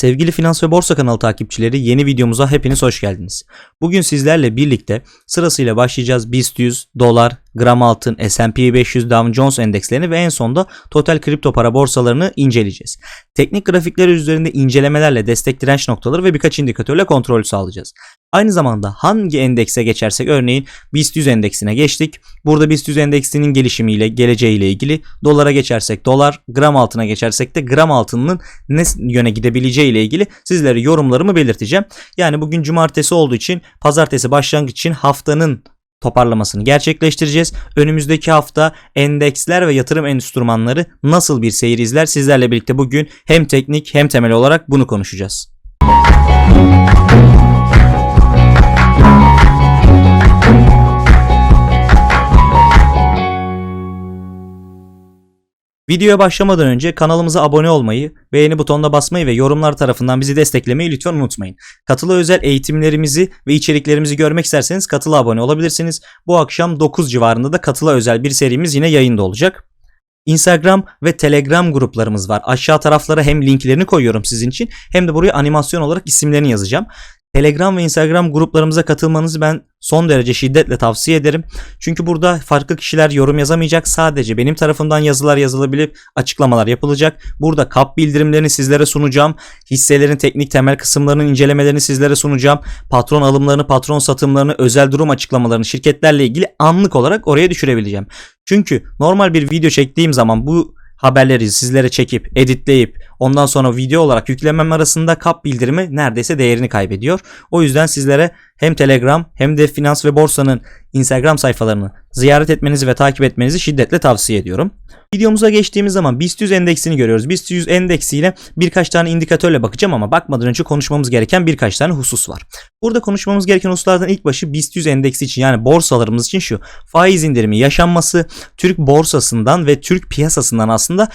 Sevgili Finans ve Borsa kanalı takipçileri yeni videomuza hepiniz hoş geldiniz. Bugün sizlerle birlikte sırasıyla başlayacağız BIST 100, dolar, gram altın, S&P 500, Dow Jones endekslerini ve en sonda total kripto para borsalarını inceleyeceğiz. Teknik grafikler üzerinde incelemelerle destek direnç noktaları ve birkaç indikatörle kontrol sağlayacağız. Aynı zamanda hangi endekse geçersek örneğin BIST 100 endeksine geçtik. Burada BIST 100 endeksinin gelişimiyle, geleceğiyle ilgili dolara geçersek dolar, gram altına geçersek de gram altının ne yöne gidebileceği ile ilgili sizlere yorumlarımı belirteceğim. Yani bugün cumartesi olduğu için pazartesi başlangıç için haftanın toparlamasını gerçekleştireceğiz. Önümüzdeki hafta endeksler ve yatırım enstrümanları nasıl bir seyir izler sizlerle birlikte bugün hem teknik hem temel olarak bunu konuşacağız. Videoya başlamadan önce kanalımıza abone olmayı, beğeni butonuna basmayı ve yorumlar tarafından bizi desteklemeyi lütfen unutmayın. Katıla özel eğitimlerimizi ve içeriklerimizi görmek isterseniz katıla abone olabilirsiniz. Bu akşam 9 civarında da katıla özel bir serimiz yine yayında olacak. Instagram ve Telegram gruplarımız var. Aşağı taraflara hem linklerini koyuyorum sizin için hem de buraya animasyon olarak isimlerini yazacağım. Telegram ve Instagram gruplarımıza katılmanızı ben son derece şiddetle tavsiye ederim. Çünkü burada farklı kişiler yorum yazamayacak. Sadece benim tarafımdan yazılar yazılabilip açıklamalar yapılacak. Burada kap bildirimlerini sizlere sunacağım. Hisselerin teknik temel kısımlarının incelemelerini sizlere sunacağım. Patron alımlarını, patron satımlarını, özel durum açıklamalarını şirketlerle ilgili anlık olarak oraya düşürebileceğim. Çünkü normal bir video çektiğim zaman bu haberleri sizlere çekip editleyip ondan sonra video olarak yüklemem arasında kap bildirimi neredeyse değerini kaybediyor. O yüzden sizlere hem Telegram hem de Finans ve Borsa'nın Instagram sayfalarını ziyaret etmenizi ve takip etmenizi şiddetle tavsiye ediyorum. Videomuza geçtiğimiz zaman BIST 100 endeksini görüyoruz. BIST 100 endeksiyle birkaç tane indikatörle bakacağım ama bakmadan önce konuşmamız gereken birkaç tane husus var. Burada konuşmamız gereken hususlardan ilk başı BIST 100 endeksi için yani borsalarımız için şu. Faiz indirimi yaşanması Türk borsasından ve Türk piyasasından aslında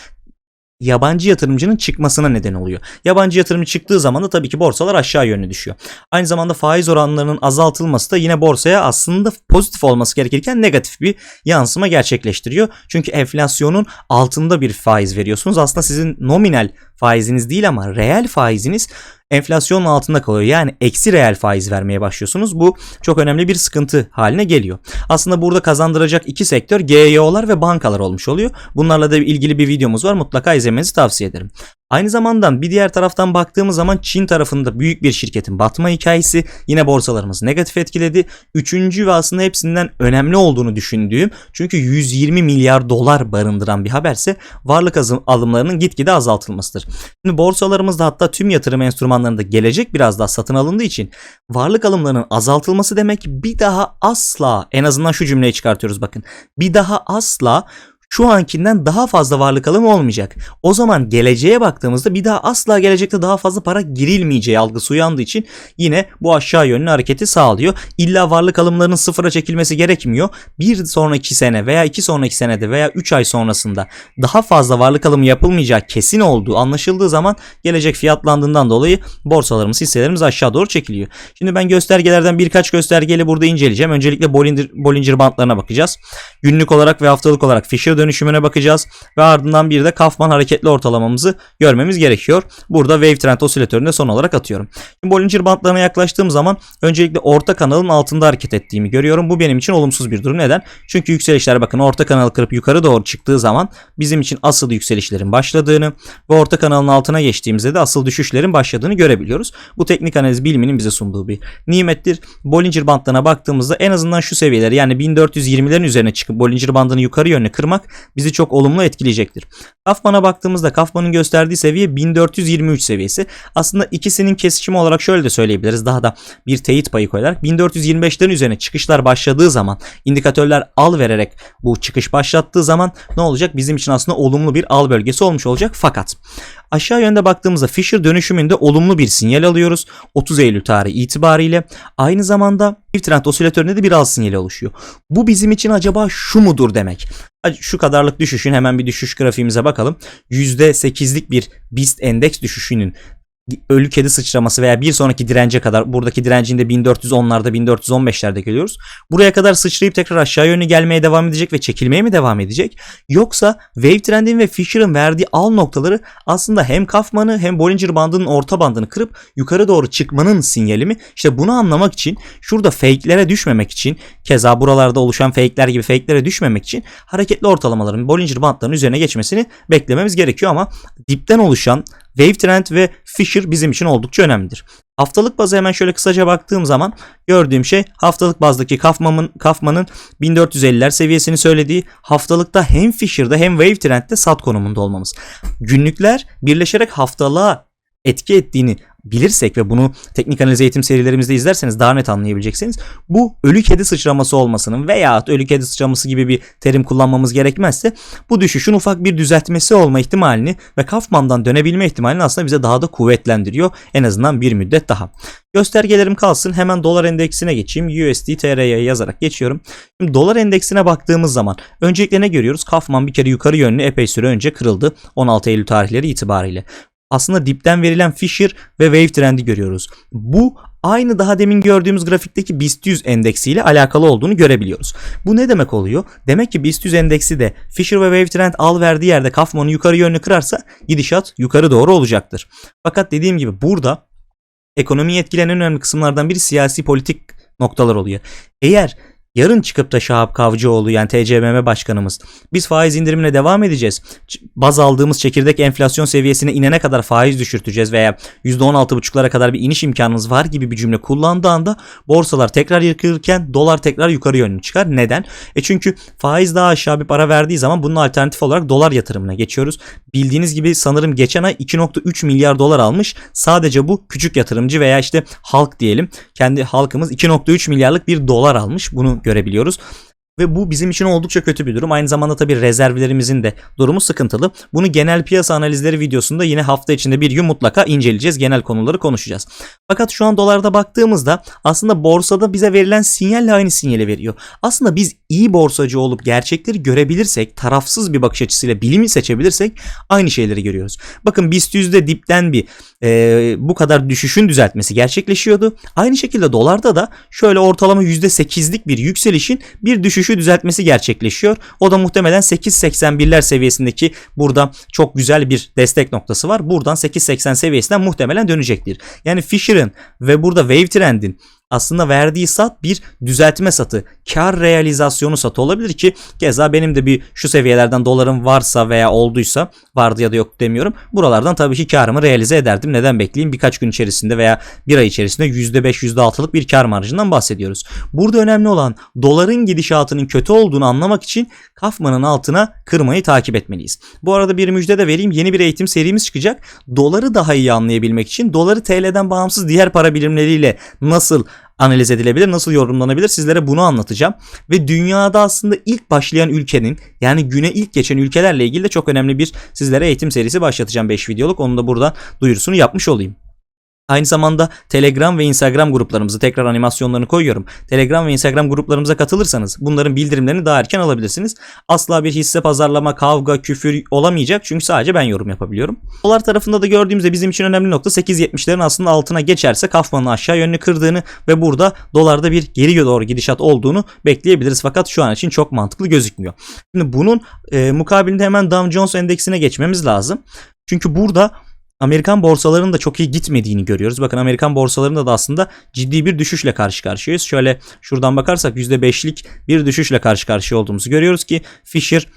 yabancı yatırımcının çıkmasına neden oluyor. Yabancı yatırımcı çıktığı zaman da tabii ki borsalar aşağı yönlü düşüyor. Aynı zamanda faiz oranlarının azaltılması da yine borsaya aslında pozitif olması gerekirken negatif bir yansıma gerçekleştiriyor. Çünkü enflasyonun altında bir faiz veriyorsunuz. Aslında sizin nominal faiziniz değil ama reel faiziniz enflasyonun altında kalıyor. Yani eksi reel faiz vermeye başlıyorsunuz. Bu çok önemli bir sıkıntı haline geliyor. Aslında burada kazandıracak iki sektör GYO'lar ve bankalar olmuş oluyor. Bunlarla da ilgili bir videomuz var. Mutlaka izlemenizi tavsiye ederim. Aynı zamanda bir diğer taraftan baktığımız zaman Çin tarafında büyük bir şirketin batma hikayesi yine borsalarımız negatif etkiledi. Üçüncü ve aslında hepsinden önemli olduğunu düşündüğüm çünkü 120 milyar dolar barındıran bir haberse varlık alımlarının gitgide azaltılmasıdır. Şimdi borsalarımızda hatta tüm yatırım enstrümanlarında gelecek biraz daha satın alındığı için varlık alımlarının azaltılması demek bir daha asla en azından şu cümleyi çıkartıyoruz bakın. Bir daha asla şu ankinden daha fazla varlık alımı olmayacak. O zaman geleceğe baktığımızda bir daha asla gelecekte daha fazla para girilmeyeceği algısı uyandığı için yine bu aşağı yönlü hareketi sağlıyor. İlla varlık alımlarının sıfıra çekilmesi gerekmiyor. Bir sonraki sene veya iki sonraki senede veya üç ay sonrasında daha fazla varlık alımı yapılmayacak kesin olduğu anlaşıldığı zaman gelecek fiyatlandığından dolayı borsalarımız hisselerimiz aşağı doğru çekiliyor. Şimdi ben göstergelerden birkaç göstergeyle burada inceleyeceğim. Öncelikle Bollinger, Bollinger bantlarına bakacağız. Günlük olarak ve haftalık olarak Fisher dönüşümüne bakacağız ve ardından bir de Kaufman hareketli ortalamamızı görmemiz gerekiyor. Burada Wave Trend osilatörünü de son olarak atıyorum. Şimdi Bollinger bantlarına yaklaştığım zaman öncelikle orta kanalın altında hareket ettiğimi görüyorum. Bu benim için olumsuz bir durum. Neden? Çünkü yükselişler bakın orta kanalı kırıp yukarı doğru çıktığı zaman bizim için asıl yükselişlerin başladığını ve orta kanalın altına geçtiğimizde de asıl düşüşlerin başladığını görebiliyoruz. Bu teknik analiz biliminin bize sunduğu bir nimettir. Bollinger bandlarına baktığımızda en azından şu seviyeleri yani 1420'lerin üzerine çıkıp Bollinger bandını yukarı yönlü kırmak bizi çok olumlu etkileyecektir. Kaufman'a baktığımızda Kaufman'ın gösterdiği seviye 1423 seviyesi. Aslında ikisinin kesişimi olarak şöyle de söyleyebiliriz. Daha da bir teyit payı koyarak 1425'lerin üzerine çıkışlar başladığı zaman indikatörler al vererek bu çıkış başlattığı zaman ne olacak? Bizim için aslında olumlu bir al bölgesi olmuş olacak. Fakat Aşağı yönde baktığımızda Fisher dönüşümünde olumlu bir sinyal alıyoruz. 30 Eylül tarihi itibariyle. Aynı zamanda bir trend osilatöründe de bir al sinyali oluşuyor. Bu bizim için acaba şu mudur demek. Şu kadarlık düşüşün hemen bir düşüş grafiğimize bakalım. %8'lik bir BIST endeks düşüşünün ölü kedi sıçraması veya bir sonraki dirence kadar buradaki direncinde 1410'larda 1415'lerde görüyoruz. Buraya kadar sıçrayıp tekrar aşağı yönlü gelmeye devam edecek ve çekilmeye mi devam edecek? Yoksa Wave Trend'in ve Fisher'ın verdiği al noktaları aslında hem Kaufman'ı hem Bollinger bandının orta bandını kırıp yukarı doğru çıkmanın sinyali mi? İşte bunu anlamak için şurada fake'lere düşmemek için keza buralarda oluşan fake'ler gibi fake'lere düşmemek için hareketli ortalamaların Bollinger bandlarının üzerine geçmesini beklememiz gerekiyor ama dipten oluşan Wave Trend ve Fisher bizim için oldukça önemlidir. Haftalık bazı hemen şöyle kısaca baktığım zaman gördüğüm şey haftalık bazdaki Kaufman'ın Kaufman'ın 1450'ler seviyesini söylediği haftalıkta hem Fisher'da hem Wave Trend'de sat konumunda olmamız. Günlükler birleşerek haftalığa etki ettiğini bilirsek ve bunu teknik analiz eğitim serilerimizde izlerseniz daha net anlayabileceksiniz. Bu ölü kedi sıçraması olmasının veya ölü kedi sıçraması gibi bir terim kullanmamız gerekmezse bu düşüşün ufak bir düzeltmesi olma ihtimalini ve Kaufman'dan dönebilme ihtimalini aslında bize daha da kuvvetlendiriyor. En azından bir müddet daha. Göstergelerim kalsın. Hemen dolar endeksine geçeyim. USD TR'ye yazarak geçiyorum. Şimdi dolar endeksine baktığımız zaman öncelikle ne görüyoruz? Kaufman bir kere yukarı yönlü epey süre önce kırıldı. 16 Eylül tarihleri itibariyle aslında dipten verilen Fisher ve Wave trendi görüyoruz. Bu aynı daha demin gördüğümüz grafikteki BIST 100 endeksiyle alakalı olduğunu görebiliyoruz. Bu ne demek oluyor? Demek ki BIST 100 endeksi de Fisher ve Wave trend al verdiği yerde Kaufman'ı yukarı yönlü kırarsa gidişat yukarı doğru olacaktır. Fakat dediğim gibi burada ekonomiyi etkileyen en önemli kısımlardan biri siyasi politik noktalar oluyor. Eğer Yarın çıkıp da Şahap Kavcıoğlu yani TCMM başkanımız biz faiz indirimine devam edeceğiz. Baz aldığımız çekirdek enflasyon seviyesine inene kadar faiz düşürteceğiz veya %16,5'lara kadar bir iniş imkanımız var gibi bir cümle kullandığı anda borsalar tekrar yıkılırken dolar tekrar yukarı yönlü çıkar. Neden? E çünkü faiz daha aşağı bir para verdiği zaman bunun alternatif olarak dolar yatırımına geçiyoruz. Bildiğiniz gibi sanırım geçen ay 2.3 milyar dolar almış. Sadece bu küçük yatırımcı veya işte halk diyelim. Kendi halkımız 2.3 milyarlık bir dolar almış. Bunu görebiliyoruz. Ve bu bizim için oldukça kötü bir durum. Aynı zamanda tabii rezervlerimizin de durumu sıkıntılı. Bunu genel piyasa analizleri videosunda yine hafta içinde bir gün mutlaka inceleyeceğiz. Genel konuları konuşacağız. Fakat şu an dolarda baktığımızda aslında borsada bize verilen sinyalle aynı sinyali veriyor. Aslında biz iyi borsacı olup gerçekleri görebilirsek, tarafsız bir bakış açısıyla bilimi seçebilirsek aynı şeyleri görüyoruz. Bakın BIST yüzde dipten bir e, bu kadar düşüşün düzeltmesi gerçekleşiyordu. Aynı şekilde dolarda da şöyle ortalama %8'lik bir yükselişin bir düşüşü düzeltmesi gerçekleşiyor. O da muhtemelen 8.81'ler seviyesindeki burada çok güzel bir destek noktası var. Buradan 8.80 seviyesinden muhtemelen dönecektir. Yani Fisher'ın ve burada Wave Trend'in aslında verdiği sat bir düzeltme satı. Kar realizasyonu satı olabilir ki keza benim de bir şu seviyelerden dolarım varsa veya olduysa vardı ya da yok demiyorum. Buralardan tabii ki karımı realize ederdim. Neden bekleyeyim? Birkaç gün içerisinde veya bir ay içerisinde %5 %6'lık bir kar marjından bahsediyoruz. Burada önemli olan doların gidişatının kötü olduğunu anlamak için Kaufman'ın altına kırmayı takip etmeliyiz. Bu arada bir müjde de vereyim. Yeni bir eğitim serimiz çıkacak. Doları daha iyi anlayabilmek için doları TL'den bağımsız diğer para birimleriyle nasıl analiz edilebilir, nasıl yorumlanabilir sizlere bunu anlatacağım. Ve dünyada aslında ilk başlayan ülkenin yani güne ilk geçen ülkelerle ilgili de çok önemli bir sizlere eğitim serisi başlatacağım 5 videoluk. Onu da burada duyurusunu yapmış olayım. Aynı zamanda Telegram ve Instagram gruplarımızı tekrar animasyonlarını koyuyorum. Telegram ve Instagram gruplarımıza katılırsanız bunların bildirimlerini daha erken alabilirsiniz. Asla bir hisse pazarlama, kavga, küfür olamayacak çünkü sadece ben yorum yapabiliyorum. Dolar tarafında da gördüğümüzde bizim için önemli nokta 8.70'lerin aslında altına geçerse Kaufman'ın aşağı yönlü kırdığını ve burada dolarda bir geri doğru gidişat olduğunu bekleyebiliriz. Fakat şu an için çok mantıklı gözükmüyor. Şimdi bunun e, mukabilinde hemen Dow Jones endeksine geçmemiz lazım. Çünkü burada Amerikan borsalarının da çok iyi gitmediğini görüyoruz. Bakın Amerikan borsalarında da aslında ciddi bir düşüşle karşı karşıyayız. Şöyle şuradan bakarsak %5'lik bir düşüşle karşı karşıya olduğumuzu görüyoruz ki Fisher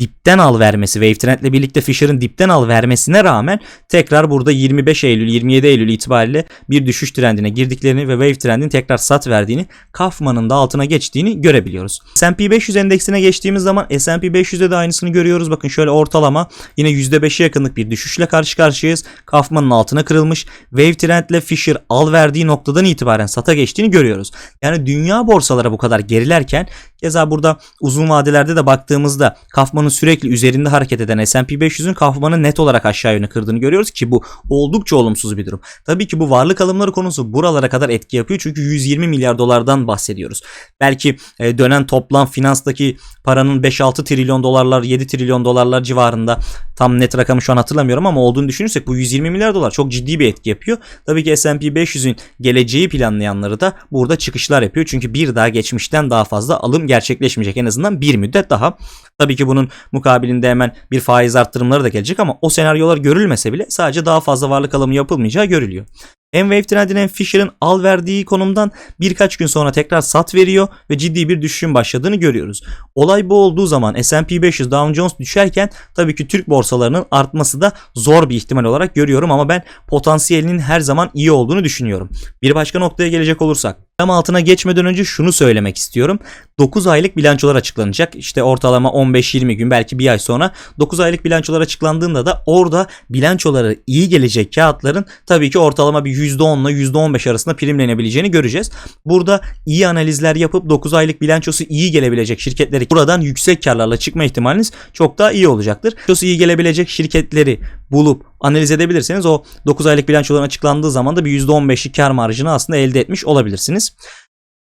dipten al vermesi Wave Trend'le birlikte Fisher'ın dipten al vermesine rağmen tekrar burada 25 Eylül 27 Eylül itibariyle bir düşüş trendine girdiklerini ve Wave Trend'in tekrar sat verdiğini Kaufman'ın da altına geçtiğini görebiliyoruz. S&P 500 endeksine geçtiğimiz zaman S&P 500'de de aynısını görüyoruz. Bakın şöyle ortalama yine %5'e yakınlık bir düşüşle karşı karşıyayız. Kaufman'ın altına kırılmış. Wave Trend'le Fisher al verdiği noktadan itibaren sata geçtiğini görüyoruz. Yani dünya borsalara bu kadar gerilerken Keza burada uzun vadelerde de baktığımızda Kaufman'ın sürekli üzerinde hareket eden S&P 500'ün Kaufman'ı net olarak aşağı yönlü kırdığını görüyoruz ki bu oldukça olumsuz bir durum. Tabii ki bu varlık alımları konusu buralara kadar etki yapıyor çünkü 120 milyar dolardan bahsediyoruz. Belki e, dönen toplam finanstaki paranın 5-6 trilyon dolarlar 7 trilyon dolarlar civarında tam net rakamı şu an hatırlamıyorum ama olduğunu düşünürsek bu 120 milyar dolar çok ciddi bir etki yapıyor. Tabii ki S&P 500'ün geleceği planlayanları da burada çıkışlar yapıyor. Çünkü bir daha geçmişten daha fazla alım gerçekleşmeyecek en azından bir müddet daha. Tabii ki bunun mukabilinde hemen bir faiz arttırımları da gelecek ama o senaryolar görülmese bile sadece daha fazla varlık alımı yapılmayacağı görülüyor. En wave trendinin Fisher'ın al verdiği konumdan birkaç gün sonra tekrar sat veriyor ve ciddi bir düşüşün başladığını görüyoruz. Olay bu olduğu zaman S&P 500 Dow Jones düşerken tabii ki Türk borsalarının artması da zor bir ihtimal olarak görüyorum ama ben potansiyelinin her zaman iyi olduğunu düşünüyorum. Bir başka noktaya gelecek olursak Tam altına geçmeden önce şunu söylemek istiyorum. 9 aylık bilançolar açıklanacak. İşte ortalama 15-20 gün belki bir ay sonra 9 aylık bilançolar açıklandığında da orada bilançoları iyi gelecek kağıtların tabii ki ortalama bir %10 ile %15 arasında primlenebileceğini göreceğiz. Burada iyi analizler yapıp 9 aylık bilançosu iyi gelebilecek şirketleri buradan yüksek karlarla çıkma ihtimaliniz çok daha iyi olacaktır. Bilançosu iyi gelebilecek şirketleri bulup analiz edebilirseniz o 9 aylık bilançoların açıklandığı zaman da bir %15'lik kar marjını aslında elde etmiş olabilirsiniz.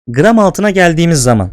Gram altına geldiğimiz zaman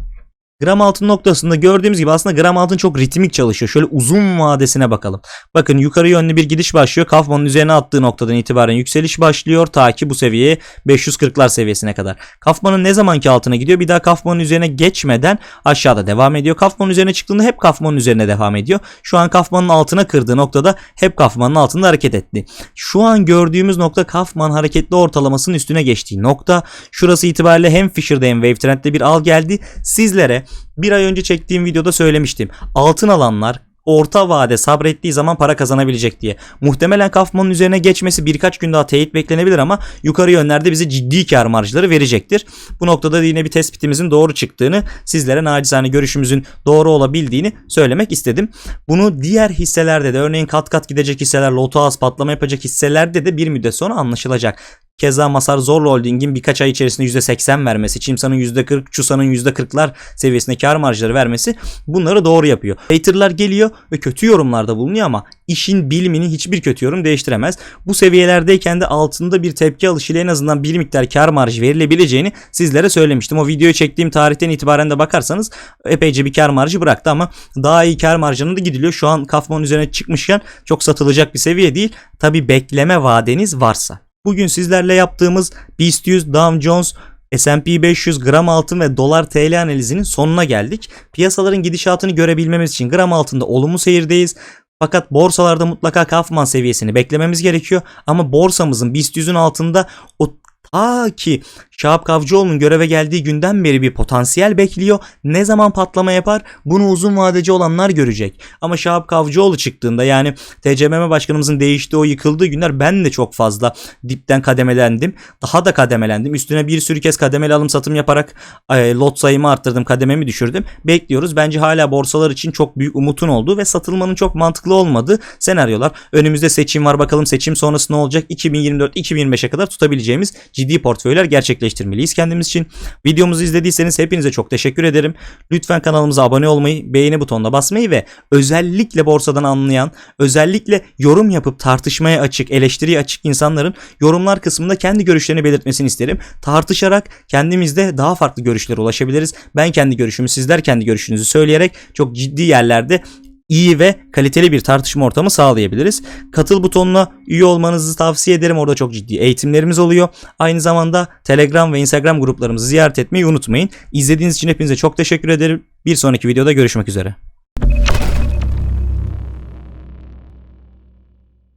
Gram altın noktasında gördüğümüz gibi aslında gram altın çok ritmik çalışıyor. Şöyle uzun vadesine bakalım. Bakın yukarı yönlü bir gidiş başlıyor. Kaufman'ın üzerine attığı noktadan itibaren yükseliş başlıyor. Ta ki bu seviyeye 540'lar seviyesine kadar. Kaufman'ın ne zamanki altına gidiyor? Bir daha Kaufman'ın üzerine geçmeden aşağıda devam ediyor. Kaufman'ın üzerine çıktığında hep Kaufman'ın üzerine devam ediyor. Şu an Kaufman'ın altına kırdığı noktada hep Kaufman'ın altında hareket etti. Şu an gördüğümüz nokta Kaufman hareketli ortalamasının üstüne geçtiği nokta. Şurası itibariyle hem Fisher'da hem Wave Trend'de bir al geldi. Sizlere bir ay önce çektiğim videoda söylemiştim. Altın alanlar orta vade sabrettiği zaman para kazanabilecek diye. Muhtemelen Kaufman'ın üzerine geçmesi birkaç gün daha teyit beklenebilir ama yukarı yönlerde bize ciddi kar marjları verecektir. Bu noktada da yine bir tespitimizin doğru çıktığını, sizlere nacizane görüşümüzün doğru olabildiğini söylemek istedim. Bunu diğer hisselerde de örneğin kat kat gidecek hisseler, loto az patlama yapacak hisselerde de bir müddet sonra anlaşılacak. Keza Masar Zorlu Holding'in birkaç ay içerisinde %80 vermesi, Çimsa'nın %40, Çusa'nın %40'lar seviyesinde kar marjları vermesi bunları doğru yapıyor. Haterlar geliyor ve kötü yorumlarda bulunuyor ama işin bilimini hiçbir kötü yorum değiştiremez. Bu seviyelerdeyken de altında bir tepki alışıyla en azından bir miktar kar marjı verilebileceğini sizlere söylemiştim. O videoyu çektiğim tarihten itibaren de bakarsanız epeyce bir kar marjı bıraktı ama daha iyi kar marjına da gidiliyor. Şu an Kaufman üzerine çıkmışken çok satılacak bir seviye değil. Tabi bekleme vadeniz varsa. Bugün sizlerle yaptığımız BIST 100, Dow Jones, S&P 500 gram altın ve dolar TL analizinin sonuna geldik. Piyasaların gidişatını görebilmemiz için gram altında olumlu seyirdeyiz. Fakat borsalarda mutlaka Kaufman seviyesini beklememiz gerekiyor. Ama borsamızın BIST 100'ün altında o ta ki Şahap Kavcıoğlu'nun göreve geldiği günden beri bir potansiyel bekliyor. Ne zaman patlama yapar bunu uzun vadeci olanlar görecek. Ama Şahap Kavcıoğlu çıktığında yani TCMM başkanımızın değiştiği o yıkıldığı günler ben de çok fazla dipten kademelendim. Daha da kademelendim. Üstüne bir sürü kez kademeli alım satım yaparak e, lot sayımı arttırdım. Kadememi düşürdüm. Bekliyoruz. Bence hala borsalar için çok büyük umutun olduğu ve satılmanın çok mantıklı olmadığı senaryolar. Önümüzde seçim var. Bakalım seçim sonrası ne olacak? 2024-2025'e kadar tutabileceğimiz ciddi portföyler gerçekleştirmeliyiz kendimiz için. Videomuzu izlediyseniz hepinize çok teşekkür ederim. Lütfen kanalımıza abone olmayı, beğeni butonuna basmayı ve özellikle borsadan anlayan, özellikle yorum yapıp tartışmaya açık, eleştiriye açık insanların yorumlar kısmında kendi görüşlerini belirtmesini isterim. Tartışarak kendimizde daha farklı görüşlere ulaşabiliriz. Ben kendi görüşümü, sizler kendi görüşünüzü söyleyerek çok ciddi yerlerde iyi ve kaliteli bir tartışma ortamı sağlayabiliriz. Katıl butonuna üye olmanızı tavsiye ederim. Orada çok ciddi eğitimlerimiz oluyor. Aynı zamanda Telegram ve Instagram gruplarımızı ziyaret etmeyi unutmayın. İzlediğiniz için hepinize çok teşekkür ederim. Bir sonraki videoda görüşmek üzere.